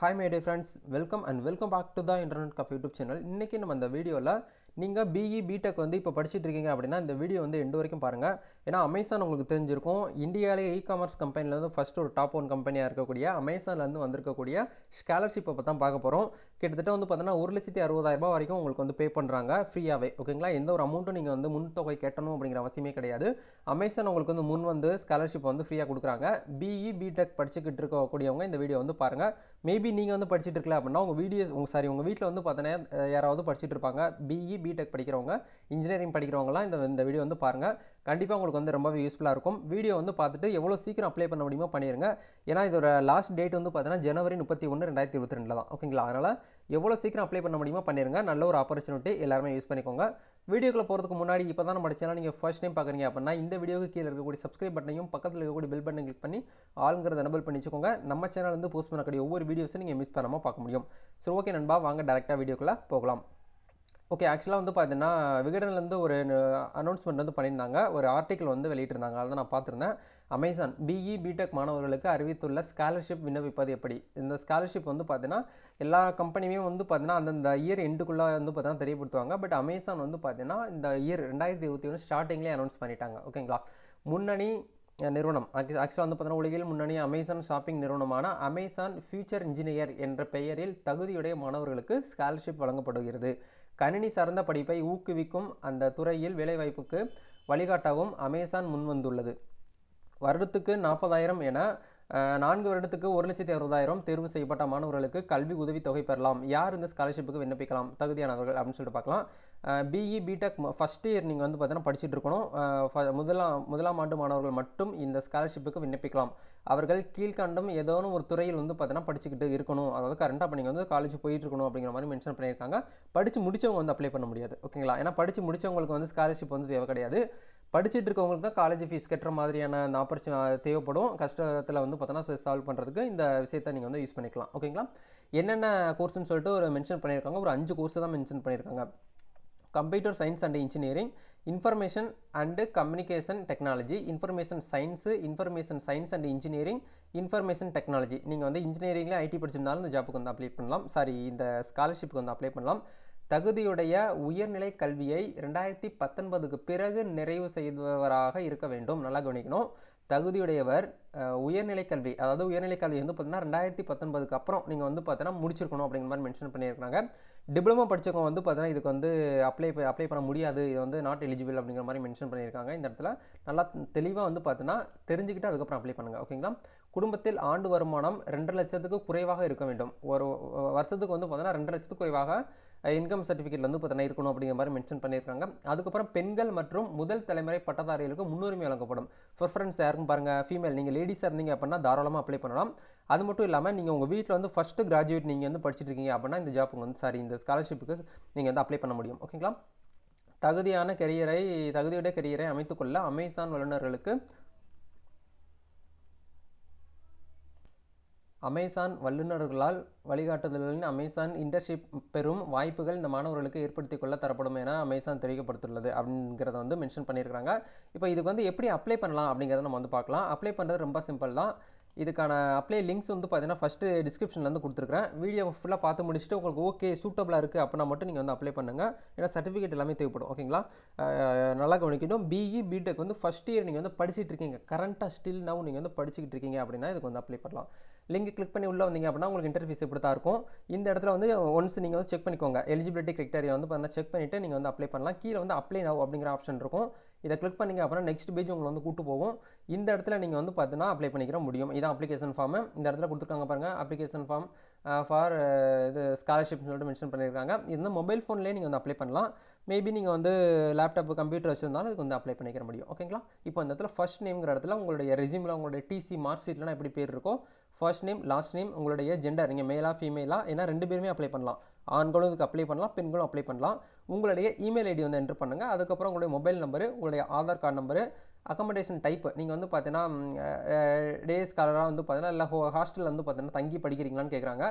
Hi my dear friends welcome and welcome back to the internet cafe YouTube channel இன்றைக்கி நம்ம அந்த வீடியோவில் நீங்கள் பிஇ பிடெக் வந்து இப்போ படிச்சுட்டு இருக்கீங்க அப்படின்னா இந்த வீடியோ வந்து எண்டு வரைக்கும் பாருங்கள் ஏன்னா அமேசான் உங்களுக்கு தெரிஞ்சிருக்கும். இந்தியாவிலே இ காமர்ஸ் கம்பெனியில் வந்து ஃபஸ்ட் ஒரு டாப் ஒன் கம்பெனியாக இருக்கக்கூடிய அமேசான்லேருந்து வந்திருக்கக்கூடிய ஸ்காலர்ஷிப்பை பற்றி தான் பார்க்க போகிறோம் கிட்டத்தட்ட வந்து பார்த்தீங்கன்னா ஒரு லட்சத்தி அறுபதாயிரரூபா வரைக்கும் உங்களுக்கு வந்து பே பண்ணுறாங்க ஃப்ரீயாகவே ஓகேங்களா எந்த ஒரு அமௌண்ட்டும் நீங்கள் வந்து முன் தொகை கட்டணும் அப்படிங்கிற அவசியமே கிடையாது. அமேசான் உங்களுக்கு வந்து முன் வந்து ஸ்காலர்ஷிப் வந்து ஃப்ரீயாக கொடுக்குறாங்க. பிஇ பிடெக் படிச்சுக்கிட்டு இருக்கக்கூடியவங்க இந்த வீடியோ வந்து பாருங்கள் மேபி நீங்கள் வந்து படிச்சுட்டு இருக்கல அப்படின்னா உங்கள் வீடியோஸ் உங்கள் சாரி உங்கள் வீட்டில் வந்து பார்த்தீங்கன்னா யாராவது படிச்சுட்டு இருப்பாங்க. பிஇ பிடெக் படிக்கிறவங்க இன்ஜினியரிங் படிக்கிறவங்களாம் இந்த இந்த வீடியோ வந்து பாருங்கள் கண்டிப்பாக உங்களுக்கு வந்து ரொம்பவே யூஸ்ஃபுல்லாக இருக்கும். வீடியோ வந்து பார்த்துட்டு எவ்வளோ சீக்கிரம் அப்ளை பண்ண முடியுமோ பண்ணிடுங்க ஏன்னா இதோட லாஸ்ட் டேட் வந்து பார்த்தீங்கன்னா ஜனவரி முப்பத்தி ஒன்று ரெண்டாயிரத்தி இருபத்தி ரெண்டில் தான் ஓகேங்களா அதனால் எவ்வளோ சீக்கிரம் அப்ளை பண்ண முடியுமோ பண்ணிடுங்க நல்ல ஒரு ஆப்பர்ச்சுனிட்டி எல்லாருமே யூஸ் பண்ணிக்கோங்க. வீடியோக்குள்ள போகிறதுக்கு முன்னாடி இப்போ தான் நம்ம சேனல் நீங்கள் ஃபர்ஸ்ட் டைம் பார்க்குறீங்க அப்படின்னா இந்த வீடியோக்கு கீழே இருக்கக்கூடிய சப்ஸ்கிரைப் பட்டனையும் பக்கத்தில் இருக்கக்கூடிய பில் பட்டனை கிளிக் பண்ணி ஆளுங்கிறத எனபிள் பண்ணிச்சுக்கோங்க. நம்ம சேனல் வந்து போஸ்ட் பண்ணக்கூடிய ஒவ்வொரு வீடியோஸும் நீங்கள் மிஸ் பண்ணாமல் பார்க்க முடியும். ஸோ ஓகே நண்பா வாங்க டேரெக்டாக வீடியோக்குள்ளே போகலாம். ஓகே ஆக்சுவலாக வந்து பார்த்தீங்கன்னா விகடன்லேருந்து ஒரு அனௌன்ஸ்மெண்ட் வந்து பண்ணியிருந்தாங்க. ஒரு ஆர்டிக்கல் வந்து வெளியிட்டிருந்தாங்க. அதை நான் பார்த்துருந்தேன். அமேசான் பிஇ பிடெக் மாணவர்களுக்கு அறிவித்துள்ள ஸ்காலர்ஷிப் விண்ணப்பிப்பது எப்படி? இந்த ஸ்காலர்ஷிப் வந்து பார்த்தீங்கன்னா எல்லா கம்பெனியுமே வந்து பார்த்தீங்கன்னா அந்தந்த இயர் எண்டுக்குள்ளே வந்து பார்த்தீங்கன்னா தெரியப்படுத்துவாங்க. பட் அமேசான் வந்து பார்த்தீங்கன்னா இந்த இயர் ரெண்டாயிரத்தி இருபத்தி ஒன்று ஸ்டார்டிங்லேயே அனௌன்ஸ் பண்ணிட்டாங்க. ஓகேங்களா முன்னணி நிறுவனம் ஆக்சுவலாக வந்து பார்த்தீங்கன்னா உலகில் முன்னணி அமேசான் ஷாப்பிங் நிறுவனமான அமேசான் ஃபியூச்சர் இன்ஜினியர் என்ற பெயரில் தகுதியுடைய மாணவர்களுக்கு ஸ்காலர்ஷிப் வழங்கப்படுகிறது. கணினி சார்ந்த படிப்பை ஊக்குவிக்கும் அந்த துறையில் வேலைவாய்ப்புக்கு வழிகாட்டவும் அமேசான் முன்வந்துள்ளது. வருடத்துக்கு நாற்பதாயிரம் என நான்கு வருடத்துக்கு ஒரு லட்சத்தி அறுபதாயிரம் தேர்வு செய்யப்பட்ட மாணவர்களுக்கு கல்வி உதவித்தொகை பெறலாம். யார் இந்த ஸ்காலர்ஷிப்புக்கு விண்ணப்பிக்கலாம்? தகுதியானவர்கள் அப்படின்னு சொல்லிட்டு பார்க்கலாம். பிஇ பிடெக் ஃபஸ்ட் இயர் நீங்கள் வந்து பார்த்தீங்கன்னா படிச்சுட்டு இருக்கணும். முதலாம் முதலாம் ஆண்டு மாணவர்கள் மட்டும் இந்த ஸ்காலர்ஷிப்புக்கு விண்ணப்பிக்கலாம். அவர்கள் கீழ்கண்டும் ஏதோ ஒரு துறையில் வந்து பார்த்தீங்கன்னா படிச்சுக்கிட்டு இருக்கணும். அதாவது கரண்டாக இப்போ நீங்கள் வந்து காலேஜ் போயிட்டு இருக்கணும் அப்படிங்கிற மாதிரி மென்ஷன் பண்ணியிருக்காங்க. படித்து முடித்தவங்க வந்து அப்ளை பண்ண முடியாது. ஓகேங்களா? ஏன்னா படித்து முடித்தவங்களுக்கு வந்து ஸ்காலர்ஷிப் வந்து தேவை கிடையாது. படிச்சுட்டு இருக்கவங்களுக்கு தான் காலேஜ் ஃபீஸ் கட்டுற மாதிரியான அந்த ஆப்பர்ச்சு தேவைப்படும். கஷ்டத்தில் வந்து பார்த்தோன்னா சால்வ் பண்ணுறதுக்கு இந்த விஷயத்தை நீங்கள் வந்து யூஸ் பண்ணிக்கலாம். ஓகேங்களா என்னென்ன கோர்ஸ்னு சொல்லிட்டு ஒரு மென்ஷன் பண்ணியிருக்காங்க. ஒரு அஞ்சு கோர்ஸ் தான் மென்ஷன் பண்ணியிருக்காங்க. Computer science and engineering information and communication technology information science information science and engineering information technology நீங்கள் வந்து இன்ஜினியரிங்கில் ஐடி படிச்சிருந்தாலும் இந்த ஜாப்புக்கு வந்து அப்ளை பண்ணலாம். சாரி இந்த ஸ்காலர்ஷிப்புக்கு வந்து அப்ளை பண்ணலாம். தகுதியுடைய உயர்நிலை கல்வியை ரெண்டாயிரத்தி பத்தொன்பதுக்கு பிறகு நிறைவு செய்தவராக இருக்க வேண்டும். நல்லா கவனிக்கணும். தகுதியுடையவர் உயர்நிலை கல்வி அதாவது உயர்நிலை கல்வி வந்து பார்த்தீங்கன்னா ரெண்டாயிரத்தி பத்தொன்பதுக்கு அப்புறம் நீங்கள் வந்து பார்த்தீங்கன்னா முடிச்சிருக்கணும் அப்படிங்கிற மாதிரி மென்ஷன் பண்ணியிருக்காங்க டிப்ளமோ படித்தவங்க வந்து பார்த்தீங்கன்னா இதுக்கு வந்து அப்ளை அப்ளை பண்ண முடியாது. இது வந்து நாட் எலிஜிபிள் அப்படிங்கிற மாதிரி மென்ஷன் பண்ணியிருக்காங்க. இந்த இடத்துல நல்லா தெளிவாக வந்து பார்த்தீங்கன்னா தெரிஞ்சுக்கிட்டு அதுக்கப்புறம் அப்ளை பண்ணுங்கள் ஓகேங்களா குடும்பத்தில் ஆண்டு வருமானம் ரெண்டு லட்சத்துக்கு குறைவாக இருக்க வேண்டும். ஒரு வருஷத்துக்கு வந்து பார்த்தீங்கன்னா ரெண்டு லட்சத்துக்கு குறைவாக இன்கம் சர்டிஃபிகேட் வந்து பார்த்தீங்கன்னா இருக்கணும் அப்படிங்கிற மாதிரி மென்ஷன் பண்ணியிருக்காங்க. அதுக்கப்புறம் பெண்கள் மற்றும் முதல் தலைமுறை பட்டதாரிகளுக்கு முன்னுரிமை வழங்கப்படும். ப்ரிஃபரன்ஸ் யாருக்கும் பாருங்கள் ஃபீமேல் நீங்கள் லேடிஸாக இருந்தீங்க அப்படின்னா தாராளமாக அப்ளை பண்ணலாம். அது மட்டும் இல்லாமல் நீங்கள் உங்கள் வீட்டில் வந்து ஃபஸ்ட்டு கிராஜுவேட் நீங்கள் வந்து படிச்சுட்டு இருக்கீங்க அப்படின்னா இந்த ஜாப்புக்கு வந்து சாரி இந்த ஸ்காலர்ஷிப்புக்கு நீங்கள் வந்து அப்ளை பண்ண முடியும். ஓகேங்களா தகுதியான கெரியரை தகுதியுடைய கெரியரை அமைத்துக்கொள்ள அமேசான் வல்லுநர்களுக்கு அமேசான் வல்லுநர்களால் வழிகாட்டுதல்களின் அமேசான் இன்டர்ஷிப் பெறும் வாய்ப்புகள் இந்த மாணவர்களுக்கு ஏற்படுத்தி கொள்ள தரப்படும் என அமேசான் தெரிவிக்கப்பட்டுள்ளது அப்படிங்கிறத வந்து மென்ஷன் பண்ணியிருக்காங்க இப்போ இதுக்கு வந்து எப்படி அப்ளை பண்ணலாம் அப்படிங்கிறத நம்ம வந்து பார்க்கலாம். அப்ளை பண்ணுறது ரொம்ப சிம்பிள் தான். இதுக்கான அப்ளை லிங்க்ஸ் வந்து பார்த்தீங்கன்னா ஃபஸ்ட்டு டிஸ்கிரிப்ஷன்லேருந்து கொடுத்துருக்கேன் வீடியோ ஃபுல்லாக பார்த்து முடிச்சுட்டு உங்களுக்கு ஓகே சூட்டபுளாக இருக்குது அப்படின்னா மட்டும் நீங்கள் வந்து அப்ளை பண்ணுங்கள் ஏன்னா சர்டிஃபிகேட் எல்லாமே தேவைப்படும். ஓகேங்களா நல்லா கவனிக்கணும். பிஇ பிடெக் வந்து ஃபஸ்ட் இயர் நீங்கள் வந்து படிச்சுட்டு இருக்கீங்க. கரண்ட்டாக ஸ்டில் நவ் நீங்கள் வந்து படிச்சுக்கிட்டு இருக்கீங்க அப்படின்னா இதுக்கு வந்து அப்ளை பண்ணலாம். லிங்க் கிளிக் பண்ணி உள்ளே வந்தீங்க அப்படின்னா உங்களுக்கு இன்டர்ஃபீஸ் இப்படி தான் இருக்கும். இந்த இடத்துல வந்து ஒன்ஸ் நீங்கள் வந்து செக் பண்ணிக்கோங்க. எலிஜிபிலிட்டி கிரைட்டரியா வந்து பார்த்தீங்கன்னா செக் பண்ணிவிட்டு நீங்கள் வந்து அப்ளை பண்ணலாம். கீழே வந்து அப்ளை நவ் அப்படிங்கிற ஆப்ஷன் இருக்கும். இதை கிளிக் பண்ணிங்க அப்படின்னா நெக்ஸ்ட் பேஜ் உங்களை வந்து கூட்டு போகும். இந்த இடத்துல நீங்கள் வந்து பார்த்தீங்கன்னா அப்ளை பண்ணிக்கிற முடியும். இதான் அப்ளிகேஷன் ஃபார்மு இந்த இடத்துல கொடுத்துருக்காங்க பாருங்கள் அப்ளிகேஷன் ஃபார்ம் ஃபார் இது ஸ்காலர்ஷிப்னு சொல்லிட்டு மென்ஷன் பண்ணியிருக்காங்க. இது வந்து மொபைல் ஃபோன்லேயே நீங்கள் வந்து அப்ளை பண்ணலாம். மேபி நீங்கள் வந்து லேப்டாப் கம்ப்யூட்டர் வச்சுருந்தாலும் இதுக்கு வந்து அப்ளை பண்ணிக்கிற முடியும். ஓகேங்களா இப்போ இந்த இடத்துல ஃபஸ்ட் நேம்ங்கிற இடத்துல உங்களுடைய ரெசியூமில் உங்களுடைய டிசி மார்க் ஷீட்லாம் எப்படி பேர் இருக்கோ ஃபர்ஸ்ட் நேம் லாஸ்ட் நேம் உங்களுடைய ஜெண்டர் நீங்கள் மேலாக ஃபீமேலாக ஏன்னா ரெண்டு பேருமே அப்ளை பண்ணலாம். ஆண்களும் இதுக்கு அப்ளை பண்ணலாம் பெண்களும் அப்ளை பண்ணலாம். உங்களுடைய இமெயில் ஐடி வந்து என்ட்ரு பண்ணுங்கள் அதுக்கப்புறம் உங்களுடைய மொபைல் நம்பரு உங்களுடைய Aadhaar card number accommodation type நீங்கள் வந்து பார்த்தீங்கன்னா டேஸ் காலராக வந்து பார்த்தீங்கன்னா இல்லை ஹோ ஹாஸ்டலில் வந்து பார்த்தீங்கன்னா தங்கி படிக்கிறீங்களான்னு கேட்குறாங்க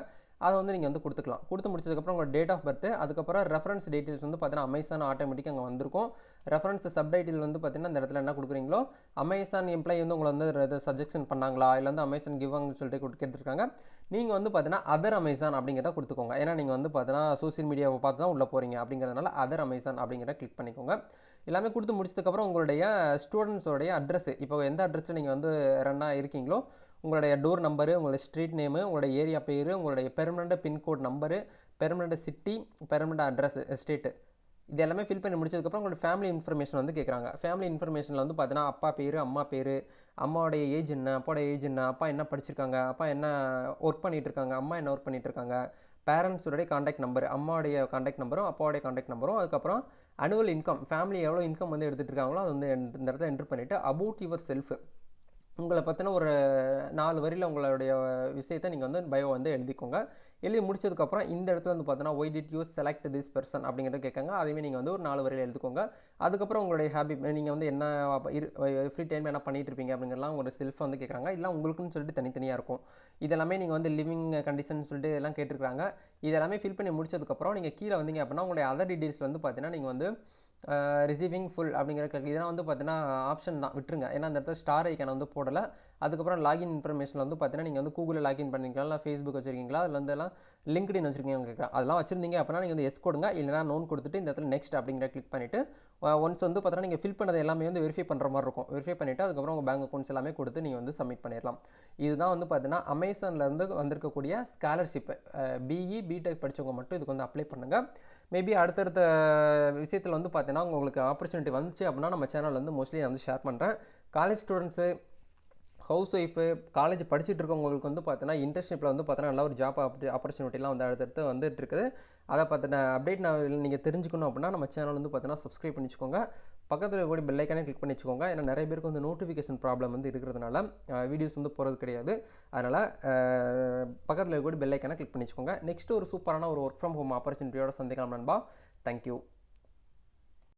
அதை வந்து நீங்கள் வந்து கொடுத்துக்கலாம். கொடுத்து முடிச்சதுக்கப்புறம் உங்கள் டேட் ஆஃப் பர்த் அதுக்கப்புறம் ரெஃபரன்ஸ் டீட்டெயில்ஸ் வந்து பார்த்தீங்கன்னா அமேசான் ஆட்டோமேட்டிக் அங்கே வந்திருக்கும். ரெஃபரன்ஸ் சப்டைட்டில் வந்து பார்த்தீங்கன்னா இந்த இடத்துல என்ன கொடுக்குறீங்களோ அமேசான் எம்ப்ளாயி வந்து உங்களை வந்து சஜெக்ஷன் பண்ணாங்களா இல்லை வந்து அமேசான் கிவாங்கன்னு சொல்லிட்டு கொடுத்து நீங்கள் வந்து பார்த்தீங்கன்னா அதர் அமேசான் அப்படிங்கிறத கொடுத்துக்கோங்க. ஏன்னா நீங்கள் வந்து பார்த்தீங்கன்னா சோசியல் மீடியாவை பார்த்து தான் உள்ளே போகிறீங்க அப்படிங்கிறதுனால அதர் அமேசான் அப்படிங்கிறத கிளிக் பண்ணிக்கோங்க. எல்லாமே கொடுத்து முடிச்சதுக்கப்புறம் உங்களுடைய ஸ்டூடெண்ட்ஸோடைய அட்ரஸ் இப்போ எந்த அட்ரஸில் நீங்கள் வந்து ரன்னாக இருக்கீங்களோ உங்களுடைய டோர் நம்பரு உங்களுடைய ஸ்ட்ரீட் நேமு உங்களுடைய ஏரியா பேர் உங்களுடைய permanent pincode number permanent city permanent address state இது எல்லாமே ஃபில் பண்ணி முடிச்சதுக்கப்புறம் உங்களோட ஃபேமிலி இன்ஃபர்மேஷன் வந்து கேட்குறாங்க ஃபேமிலி இன்ஃபர்மேஷனில் வந்து பார்த்தீங்கன்னா அப்பா பேர் அம்மா பேர் அம்மாவுடைய ஏஜ் என்ன அப்பாவோட ஏஜ் என்ன அப்பா என்ன படிச்சிருக்காங்க அப்பா என்ன ஒர்க் பண்ணிகிட்டு இருக்காங்க அம்மா என்ன ஒர்க் பண்ணிகிட்டு இருக்காங்க பேரண்ட்ஸோடைய காண்டாக்ட் நம்பர் அம்மாவுடைய காண்டாக்ட் நம்பரும் அப்பாவுடைய காண்டாக்ட் நம்பரும் அதுக்கப்புறம் அனுவல் இன்கம் ஃபேமிலி எவ்வளோ இன்கம் வந்து எடுத்துகிட்டு இருக்காங்களோ அது வந்து இந்த இடத்துல என்ட்ரு பண்ணிவிட்டு அபவுட் யுவர் செல்ஃப் உங்களை பற்றின ஒரு நாலு வரியில் உங்களுடைய விஷயத்தை நீங்கள் வந்து பயோ வந்து எழுதிக்கோங்க. எழுதி முடிச்சதுக்கப்புறம் இந்த இடத்துல வந்து பார்த்தீங்கன்னா why did you select this person அப்படிங்கிறத கேட்காங்க. அதையுமே நீங்கள் வந்து ஒரு நாலு வரியில் எழுதிக்கோங்க. அதுக்கப்புறம் உங்களுடைய ஹாபி நீங்கள் வந்து என்ன ஃப்ரீ டைம் என்ன பண்ணிகிட்டு இருப்பீங்க அப்படிங்கிறலாம் ஒரு செல்ஃப் வந்து கேட்குறாங்க. இல்லை உங்களுக்குன்னு சொல்லிட்டு தனித்தனியாக இருக்கும். இதெல்லாமே நீங்கள் வந்து லிவிங் கண்டிஷன் சொல்லிட்டு இதெல்லாம் கேட்டிருக்காங்க இதெல்லாமே ஃபில் பண்ணி முடிச்சதுக்கப்புறம் நீங்கள் கீழே வந்தீங்க அப்படின்னா உங்களுடைய அதர் டீட்டெயில்ஸ் வந்து பார்த்தீங்கன்னா நீங்கள் வந்து ரிசீவிங் ஃபுல் அப்படிங்கிற click. இதெல்லாம் வந்து பார்த்தீங்கன்னா ஆப்ஷன் தான். விட்டுருங்க. ஏன்னா அந்த இடத்துல ஸ்டார் ஐக்கான வந்து போடலை. அதுக்கப்புறம் லாகின் இன்ஃபர்மேஷன் வந்து பார்த்தீங்கன்னா நீங்கள் வந்து கூகுளில் லாகின் பண்ணிக்கலாம் இல்லை ஃபேஸ்புக் வச்சிருக்கீங்களா? அதில் வந்து எல்லாம் லிங்க்டின் வச்சிருக்கீங்க கேட்குறேன். அதெல்லாம் வச்சிருந்தீங்க அப்படின்னா நீங்கள் வந்து எஸ் கொடுங்க. இல்லைனா நோன் கொடுத்துட்டு இந்த இடத்துல நெக்ஸ்ட் அப்படிங்கிற கிளிக் பண்ணிவிட்டு ஒன்ஸ் வந்து பார்த்தீங்கன்னா நீங்கள் ஃபில் பண்ணது எல்லாமே வந்து வெரிஃபை பண்ணுற மாதிரி இருக்கும். வெரிஃபை பண்ணிவிட்டு அதுக்கப்புறம் உங்கள் பேங்க் அக்கௌண்ட்ஸ் எல்லாமே கொடுத்து நீங்கள் வந்து சப்மிட் பண்ணிடலாம் இதுதான் வந்து பார்த்தீங்கன்னா அமேசான்லேருந்து வந்திருக்கக்கூடிய ஸ்காலர்ஷிப் பிஇ பிடெக் படித்தவங்க மட்டும் இதுக்கு வந்து அப்ளை பண்ணுங்கள் மேபி அடுத்தடுத்த விஷயத்தில் வந்து பார்த்தீங்கன்னா உங்களுக்கு ஆப்பர்ச்சுனிட்டி வந்துச்சு அப்படின்னா நம்ம சேனல் வந்து மோஸ்ட்லி நான் வந்து ஷேர் பண்ணுறேன் college students house wife college படிச்சுட்டு இருக்கவங்களுக்கு வந்து பார்த்தீங்கன்னா இன்டர்ன்ஷிப்பில் வந்து பார்த்தீங்கன்னா நல்ல ஒரு ஜாப் ஆப்பர்ச்சுனிட்டிலாம் வந்து அடுத்தடுத்து வந்துட்டு இருக்குது. அதை பார்த்தின அப்டேட் நான் நீங்கள் தெரிஞ்சுக்கணும் அப்படின்னா நம்ம சேனல் வந்து பார்த்தீங்கன்னா சப்ஸ்கிரைப் பண்ணிச்சுக்கோங்க. பக்கத்தில் கூட பெல்லைக்கானே கிளிக் பண்ணி வச்சுக்கோங்க. ஏன்னா நிறைய பேருக்கு வந்து நோட்டிஃபிகேஷன் ப்ராப்ளம் வந்து இருக்கிறதுனால வீடியோஸ் வந்து போகிறது கிடையாது. அதனால் பக்கத்தில் கூட பெல்லைக்கானே கிளிக் பண்ணி வச்சுக்கோங்க. நெக்ஸ்ட் ஒரு சூப்பரான ஒரு ஒர்க் ஃப்ரம் ஹோம் ஆப்பர்ச்சுனிட்டியோட சந்திக்கலாம் நண்பா. தேங்க்யூ